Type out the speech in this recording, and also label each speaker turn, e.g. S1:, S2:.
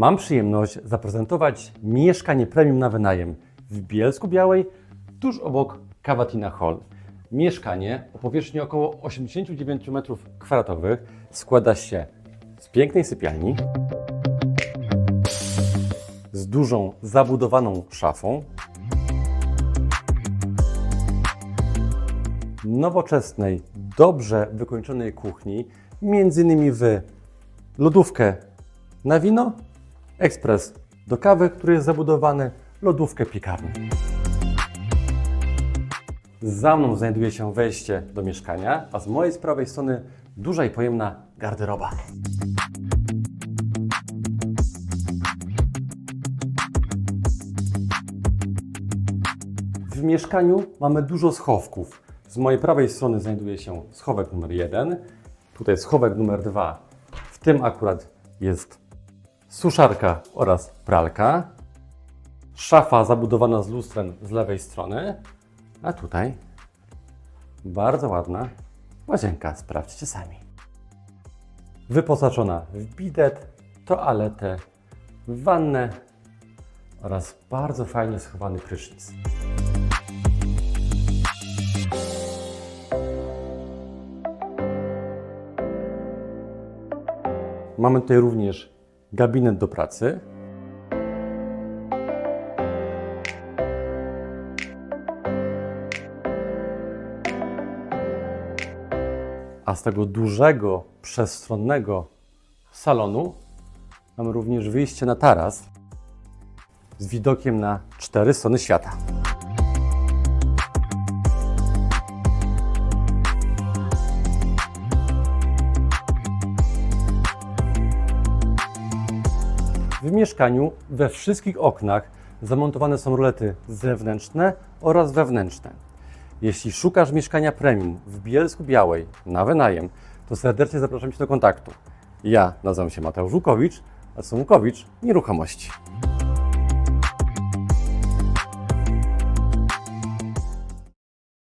S1: Mam przyjemność zaprezentować mieszkanie premium na wynajem w Bielsku Białej, tuż obok Cavatina Hall. Mieszkanie o powierzchni około 89 m2 składa się z pięknej sypialni, z dużą zabudowaną szafą, nowoczesnej, dobrze wykończonej kuchni, między innymi w lodówkę na wino, ekspres do kawy, który jest zabudowany, lodówkę piekarnię. Za mną znajduje się wejście do mieszkania, a z mojej z prawej strony duża i pojemna garderoba. W mieszkaniu mamy dużo schowków. Z mojej prawej strony znajduje się schowek numer jeden, tutaj schowek numer dwa. W tym akurat jest suszarka oraz pralka, szafa zabudowana z lustrem z lewej strony, a tutaj bardzo ładna łazienka, sprawdźcie sami. Wyposażona w bidet, toaletę, wannę oraz bardzo fajnie schowany prysznic. Mamy tutaj również gabinet do pracy. A z tego dużego, przestronnego salonu mamy również wyjście na taras z widokiem na cztery strony świata. W mieszkaniu we wszystkich oknach zamontowane są rolety zewnętrzne oraz wewnętrzne. Jeśli szukasz mieszkania premium w Bielsku Białej na wynajem, to serdecznie zapraszam Cię do kontaktu. Ja nazywam się Mateusz Łukowicz, a są Łukowicz Nieruchomości.